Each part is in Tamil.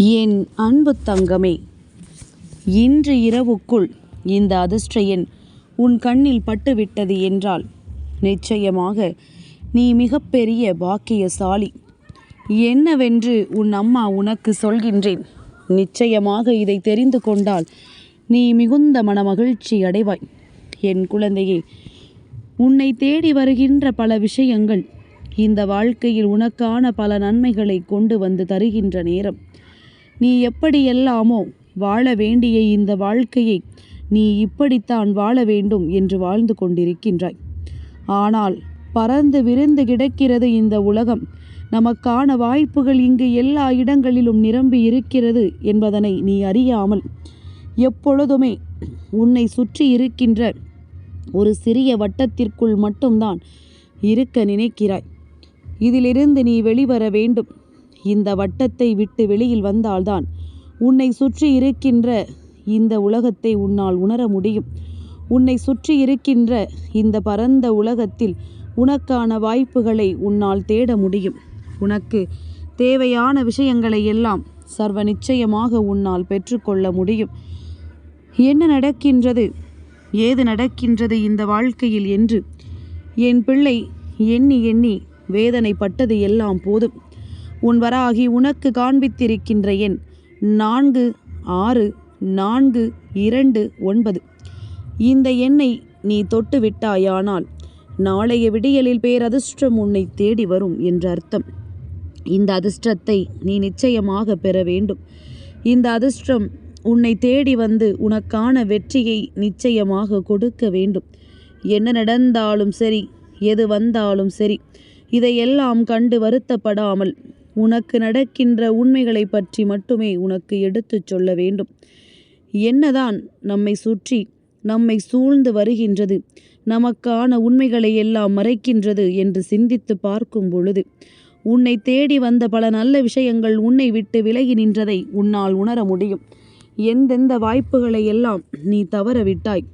என் அன்பு தங்கமே இன்று இரவுக்குள் இந்த அதிர்ஷ்ட எண் உன் கண்ணில் பட்டுவிட்டது என்றால் நிச்சயமாக நீ மிகப்பெரிய பாக்கியசாலி. என்னவென்று உன் அம்மா உனக்கு சொல்கின்றேன். நிச்சயமாக இதை தெரிந்து கொண்டால் நீ மிகுந்த மனமகிழ்ச்சி அடைவாய். என் குழந்தையே உன்னை தேடி வருகின்ற பல விஷயங்கள் இந்த வாழ்க்கையில் உனக்கான பல நன்மைகளை கொண்டு வந்து தருகின்ற நேரம். நீ எப்படியெல்லாமோ வாழ வேண்டிய இந்த வாழ்க்கையை நீ இப்படித்தான் வாழ வேண்டும் என்று வாழ்ந்து கொண்டிருக்கின்றாய். ஆனால் பறந்து விரிந்து கிடக்கிறது இந்த உலகம். நமக்கான வாய்ப்புகள் இங்கு எல்லா இடங்களிலும் நிரம்பி இருக்கிறது என்பதனை நீ அறியாமல் எப்பொழுதுமே உன்னை சுற்றி இருக்கின்ற ஒரு சிறிய வட்டத்திற்குள் மட்டும்தான் இருக்க நினைக்கிறாய். இதிலிருந்து நீ வெளிவர வேண்டும். இந்த வட்டத்தை விட்டு வெளியில் வந்தால்தான் உன்னை சுற்றி இருக்கின்ற இந்த உலகத்தை உன்னால் உணர முடியும். உன்னை சுற்றி இருக்கின்ற இந்த பரந்த உலகத்தில் உனக்கான வாய்ப்புகளை உன்னால் தேட முடியும். உனக்கு தேவையான விஷயங்களை எல்லாம் சர்வ நிச்சயமாக உன்னால் பெற்றுக்கொள்ள முடியும். என்ன நடக்கின்றது? ஏது நடக்கின்றது இந்த வாழ்க்கையில் என்று? என் பிள்ளை எண்ணி எண்ணி வேதனைப்பட்டது எல்லாம் போதும். உன் வராகி உனக்கு காண்பித்திருக்கின்ற எண் நான்கு ஆறு நான்கு இரண்டு ஒன்பது. இந்த எண்ணை நீ தொட்டு விட்டாயானால் நாளைய விடியலில் பேரதிர்ஷ்டம் உன்னை தேடி வரும் என்று அர்த்தம். இந்த அதிர்ஷ்டத்தை நீ நிச்சயமாக பெற வேண்டும். இந்த அதிர்ஷ்டம் உன்னை தேடி வந்து உனக்கான வெற்றியை நிச்சயமாக கொடுக்க வேண்டும். என்ன நடந்தாலும் சரி எது வந்தாலும் சரி இதையெல்லாம் கண்டு வருத்தப்படாமல் உனக்கு நடக்கின்ற உண்மைகளை பற்றி மட்டுமே உனக்கு எடுத்துச் சொல்ல வேண்டும். என்னதான் நம்மை சுற்றி நம்மை சூழ்ந்து வருகின்றது நமக்கான உண்மைகளை எல்லாம் மறைக்கின்றது என்று சிந்தித்து பார்க்கும் பொழுது உன்னை தேடி வந்த பல நல்ல விஷயங்கள் உன்னை விட்டு விலகி நின்றதை உன்னால் உணர முடியும். எந்தெந்த வாய்ப்புகளை எல்லாம் நீ தவற விட்டாய்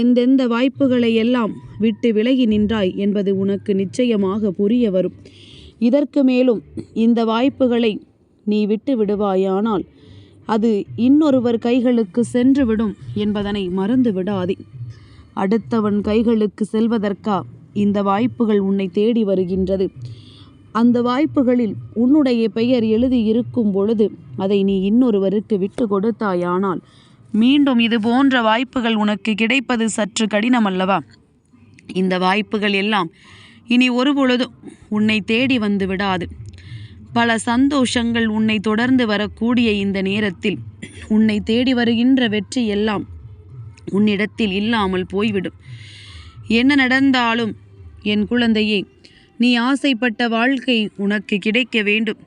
எந்தெந்த வாய்ப்புகளை எல்லாம் விட்டு விலகி நின்றாய் என்பது உனக்கு நிச்சயமாக புரிய வரும். இதற்கு மேலும் இந்த வாய்ப்புகளை நீ விட்டு விடுவாயானால் அது இன்னொருவர் கைகளுக்கு சென்றுவிடும் என்பதனை மறந்து விடாதே. அடுத்தவன் கைகளுக்கு செல்வதற்கா இந்த வாய்ப்புகள் உன்னை தேடி வருகின்றது. அந்த வாய்ப்புகளில் உன்னுடைய பெயர் எழுதி இருக்கும் பொழுது அதை நீ இன்னொருவருக்கு விட்டு கொடுத்தாயானால் மீண்டும் இது போன்ற வாய்ப்புகள் உனக்கு கிடைப்பது சற்று கடினம் அல்லவா இந்த வாய்ப்புகள் எல்லாம் இனி ஒரு பொழுதும் உன்னை தேடி வந்து விடாது. பல சந்தோஷங்கள் உன்னை தொடர்ந்து வரக்கூடிய இந்த நேரத்தில் உன்னை தேடி வருகின்ற வெற்றி எல்லாம் உன்னிடத்தில் இல்லாமல் போய்விடும். என்ன நடந்தாலும் என் குழந்தையே நீ ஆசைப்பட்ட வாழ்க்கை உனக்கு கிடைக்க வேண்டும்.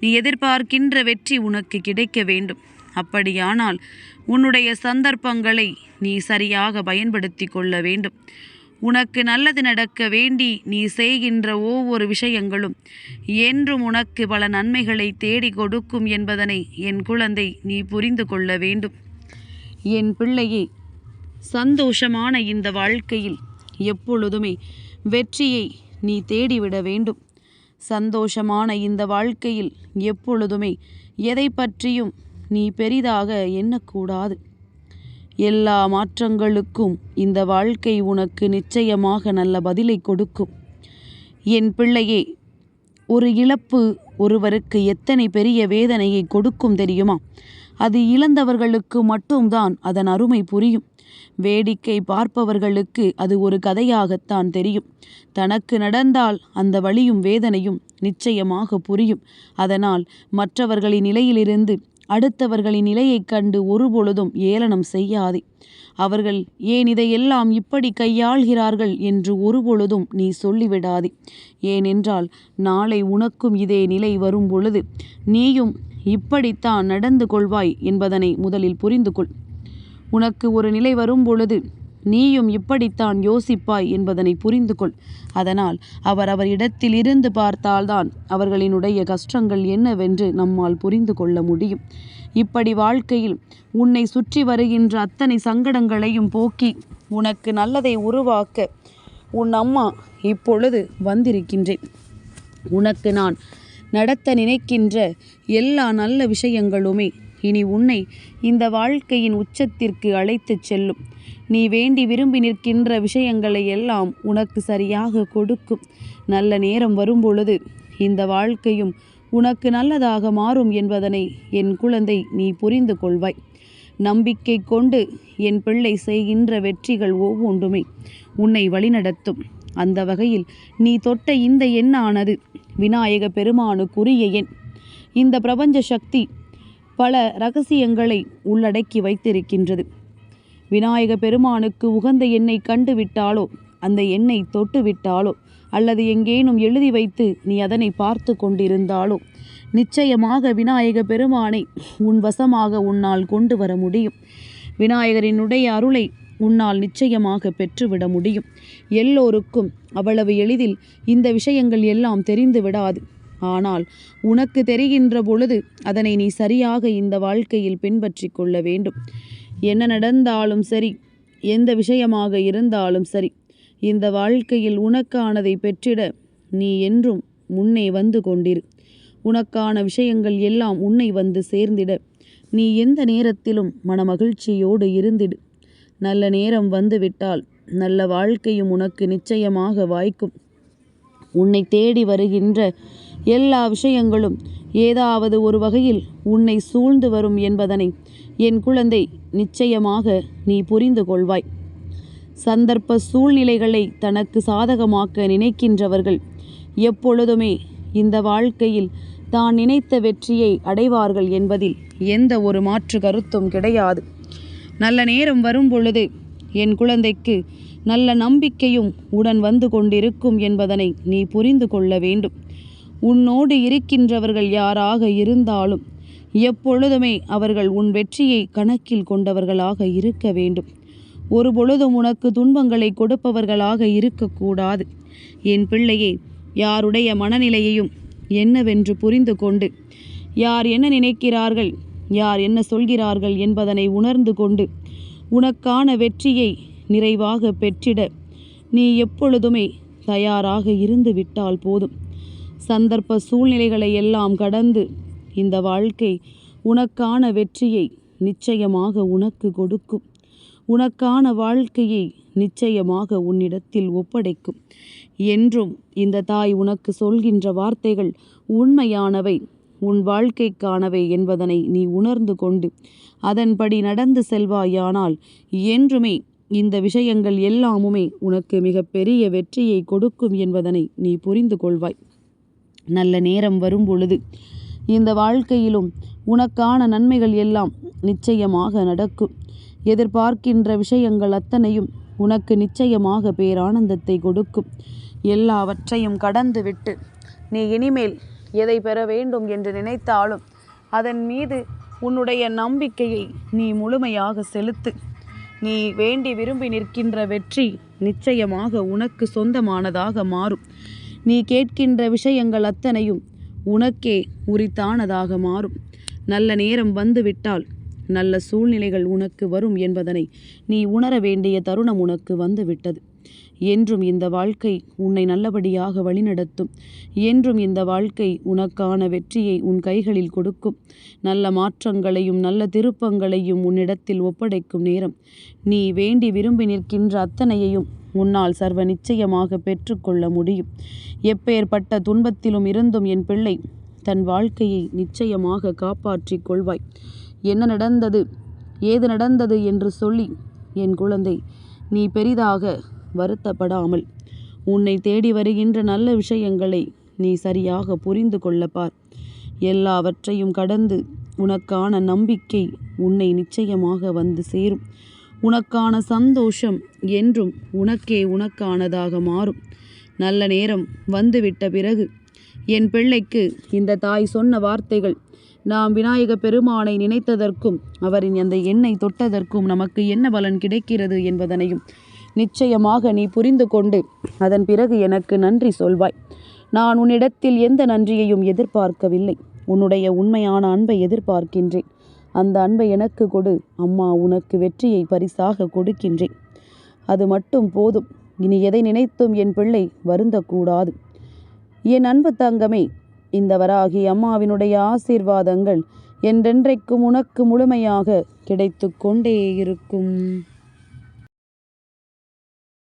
நீ எதிர்பார்க்கின்ற வெற்றி உனக்கு கிடைக்க வேண்டும். அப்படியானால் உன்னுடைய சந்தர்ப்பங்களை நீ சரியாக பயன்படுத்தி கொள்ள வேண்டும். உனக்கு நல்லது நடக்க வேண்டி நீ செய்கின்ற ஒவ்வொரு விஷயங்களும் என்றும் உனக்கு பல நன்மைகளை தேடி கொடுக்கும் என்பதனை என் குழந்தை நீ புரிந்து கொள்ள வேண்டும். என் பிள்ளையே சந்தோஷமான இந்த வாழ்க்கையில் எப்பொழுதுமே வெற்றியை நீ தேடிவிட வேண்டும். சந்தோஷமான இந்த வாழ்க்கையில் எப்பொழுதுமே எதை பற்றியும் நீ பெரிதாக எண்ணக்கூடாது. எல்லா மாற்றங்களுக்கும் இந்த வாழ்க்கை உனக்கு நிச்சயமாக நல்ல பதிலை கொடுக்கும். என் பிள்ளையே ஒரு இழப்பு ஒருவருக்கு எத்தனை பெரிய வேதனையை கொடுக்கும் தெரியுமா? அது இழந்தவர்களுக்கு மட்டும்தான் அதன் அருமை புரியும். வேடிக்கை பார்ப்பவர்களுக்கு அது ஒரு கதையாகத்தான் தெரியும். தனக்கு நடந்தால் அந்த வழியும் வேதனையும் நிச்சயமாக புரியும். அதனால் மற்றவர்களின் நிலையிலிருந்து அடுத்தவர்களின் நிலையைக் கண்டு ஒருபொழுதும் ஏளனம் செய்யாதே. அவர்கள் ஏன் இதையெல்லாம் இப்படி கையாள்கிறார்கள்? என்று ஒருபொழுதும் நீ சொல்லிவிடாதே. ஏனென்றால் நாளை உனக்கும் இதே நிலை வரும்பொழுது நீயும் இப்படித்தான் நடந்து கொள்வாய் என்பதனை முதலில் புரிந்து கொள் உனக்கு ஒரு நிலை வரும் பொழுது நீயும் இப்படித்தான் யோசிப்பாய் என்பதனை புரிந்து கொள் அதனால் அவர் அவர் இடத்தில் இருந்து பார்த்தால்தான் அவர்களினுடைய கஷ்டங்கள் என்னவென்று நம்மால் புரிந்து கொள்ள முடியும். இப்படி வாழ்க்கையில் உன்னை சுற்றி வருகின்ற அத்தனை சங்கடங்களையும் போக்கி உனக்கு நல்லதை உருவாக்க உன் அம்மா இப்பொழுது வந்திருக்கின்றேன். உனக்கு நான் நடத்த நினைக்கின்ற எல்லா நல்ல விஷயங்களுமே இனி உன்னை இந்த வாழ்க்கையின் உச்சத்திற்கு அழைத்துச் செல்லும். நீ வேண்டி விரும்பி நிற்கின்ற விஷயங்களை எல்லாம் உனக்கு சரியாக கொடுக்கும். நல்ல நேரம் வரும்பொழுது இந்த வாழ்க்கையும் உனக்கு நல்லதாக மாறும் என்பதனை என் குழந்தை நீ புரிந்து கொள்வாய். நம்பிக்கை கொண்டு என் பிள்ளை செய்கின்ற வெற்றிகள் ஒவ்வொன்றுமே உன்னை வழிநடத்தும். அந்த வகையில் நீ தொட்ட இந்த எண்ணானது விநாயக பெருமானுக்குரிய எண். இந்த பிரபஞ்ச சக்தி பல ரகசியங்களை உள்ளடக்கி வைத்திருக்கின்றது. விநாயக பெருமானுக்கு உகந்த எண்ணை கண்டு விட்டாலோ அந்த எண்ணெய் தொட்டு விட்டாலோ அல்லது எங்கேனும் எழுதி வைத்து நீ அதனை பார்த்து கொண்டிருந்தாலோ நிச்சயமாக விநாயக பெருமானை உன் வசமாக உன்னால் கொண்டு வர முடியும் விநாயகரினுடைய அருளை உன்னால் நிச்சயமாக பெற்றுவிட முடியும். எல்லோருக்கும் அவ்வளவு எளிதில் இந்த விஷயங்கள் எல்லாம் தெரிந்து விடாது. ஆனால் உனக்கு தெரிகின்ற பொழுது அதனை நீ சரியாக இந்த வாழ்க்கையில் பின்பற்றி கொள்ள வேண்டும். என்ன நடந்தாலும் சரி எந்த விஷயமாக இருந்தாலும் சரி இந்த வாழ்க்கையில் உனக்கானதை பெற்றிட நீ என்றும் முன்னே வந்து கொண்டிரு. உனக்கான விஷயங்கள் எல்லாம் உன்னை வந்து சேர்ந்திட. நீ எந்த நேரத்திலும் மனமகிழ்ச்சியோடு இருந்திடு. நல்ல நேரம் வந்துவிட்டால் நல்ல வாழ்க்கையும் உனக்கு நிச்சயமாக வாய்க்கும். உன்னை தேடி வருகின்ற எல்லா விஷயங்களும் ஏதாவது ஒரு வகையில் உன்னை சூழ்ந்து வரும் என்பதனை என் குழந்தை நிச்சயமாக நீ புரிந்து கொள்வாய். சந்தர்ப்ப சூழ்நிலைகளை தனக்கு சாதகமாக்க நினைக்கின்றவர்கள் எப்பொழுதுமே இந்த வாழ்க்கையில் தான் நினைத்த வெற்றியை அடைவார்கள் என்பதில் எந்த ஒரு மாற்று கருத்தும் கிடையாது. நல்ல நேரம் வரும் பொழுது என் குழந்தைக்கு நல்ல நம்பிக்கையும் உடன் வந்து கொண்டிருக்கும் என்பதனை நீ புரிந்து கொள்ள வேண்டும். உன்னோடு இருக்கின்றவர்கள் யாராக இருந்தாலும் எப்பொழுதுமே அவர்கள் உன் வெற்றியை கணக்கில் கொண்டவர்களாக இருக்க வேண்டும். ஒரு பொழுதும் உனக்கு துன்பங்களை கொடுப்பவர்களாக இருக்கக்கூடாது. என் பிள்ளையே யாருடைய மனநிலையையும் என்னவென்று புரிந்து கொண்டு யார் என்ன நினைக்கிறார்கள் யார் என்ன சொல்கிறார்கள் என்பதனை உணர்ந்து கொண்டு உனக்கான வெற்றியை நிறைவாக பெற்றிட நீ எப்பொழுதுமே தயாராக இருந்து விட்டால் போதும். சந்தர்ப்ப சூழ்நிலைகளை எல்லாம் கடந்து இந்த வாழ்க்கை உனக்கான வெற்றியை நிச்சயமாக உனக்கு கொடுக்கும். உனக்கான வாழ்க்கையை நிச்சயமாக உன்னிடத்தில் ஒப்படைக்கும். என்றும் இந்த தாய் உனக்கு சொல்கின்ற வார்த்தைகள் உண்மையானவை உன் வாழ்க்கைக்கானவை என்பதனை நீ உணர்ந்து கொண்டு அதன்படி நடந்து செல்வாயானால் என்றுமே இந்த விஷயங்கள் எல்லாமுமே உனக்கு மிகப்பெரிய வெற்றியை கொடுக்கும் என்பதனை நீ புரிந்து கொள்வாய். நல்ல நேரம் வரும் பொழுது இந்த வாழ்க்கையிலும் உனக்கான நன்மைகள் எல்லாம் நிச்சயமாக நடக்கும். எதிர்பார்க்கின்ற விஷயங்கள் அத்தனையும் உனக்கு நிச்சயமாக பேரானந்தத்தை கொடுக்கும். எல்லாவற்றையும் கடந்துவிட்டு நீ இனிமேல் எதை பெற வேண்டும் என்று நினைத்தாலும் அதன் மீது உன்னுடைய நம்பிக்கையை நீ முழுமையாக செலுத்து. நீ வேண்டி விரும்பி நிற்கின்ற வெற்றி நிச்சயமாக உனக்கு சொந்தமானதாக மாறும். நீ கேட்கின்ற விஷயங்கள் அத்தனையும் உனக்கே உரித்தானதாக மாறும். நல்ல நேரம் வந்துவிட்டால் நல்ல சூழ்நிலைகள் உனக்கு வரும் என்பதனை நீ உணர வேண்டிய தருணம் உனக்கு வந்துவிட்டது. என்றும் இந்த வாழ்க்கை உன்னை நல்லபடியாக வழிநடத்தும். என்றும் இந்த வாழ்க்கை உனக்கான வெற்றியை உன் கைகளில் கொடுக்கும். நல்ல மாற்றங்களையும் நல்ல திருப்பங்களையும் உன்னிடத்தில் ஒப்படைக்கும் நேரம். நீ வேண்டி விரும்பி நிற்கின்ற அத்தனையையும் உன்னால் சர்வ நிச்சயமாக பெற்றுக்கொள்ள முடியும். எப்பேற்பட்ட துன்பத்திலும் இருந்தும் என் பிள்ளை தன் வாழ்க்கையை நிச்சயமாக காப்பாற்றிக் கொள்வாய். என்ன நடந்தது? ஏது நடந்தது என்று சொல்லி என் குழந்தை நீ பெரிதாக வருத்தப்படாமல் உன்னை தேடி வருகின்ற நல்ல விஷயங்களை நீ சரியாக புரிந்து கொள்ளப்பார். எல்லாவற்றையும் கடந்து உனக்கான நம்பிக்கை உன்னை நிச்சயமாக வந்து சேரும். உனக்கான சந்தோஷம் என்றும் உனக்கே உனக்கானதாக மாறும். நல்ல நேரம் வந்துவிட்ட பிறகு என் பிள்ளைக்கு இந்த தாய் சொன்ன வார்த்தைகள் நாம் விநாயக பெருமானை நினைத்ததற்கும் அவரின் அந்த எண்ணெய் தொட்டதற்கும் நமக்கு என்ன பலன் கிடைக்கிறது என்பதனையும் நிச்சயமாக நீ புரிந்து கொண்டு அதன் பிறகு எனக்கு நன்றி சொல்வாய். நான் உன்னிடத்தில் எந்த நன்றியையும் எதிர்பார்க்கவில்லை. உன்னுடைய உண்மையான அன்பை எதிர்பார்க்கின்றேன். அந்த அன்பை எனக்கு கொடு. அம்மா உனக்கு வெற்றியை பரிசாக கொடுக்கின்றேன். அது மட்டும் போதும். இனி எதை நினைத்தும் என் பிள்ளை வருந்தக்கூடாது. என் அன்பு தங்கமே இந்த வராகி அம்மாவினுடைய ஆசீர்வாதங்கள் என்றென்றைக்கும் உனக்கு முழுமையாக கிடைத்து கொண்டே இருக்கும்.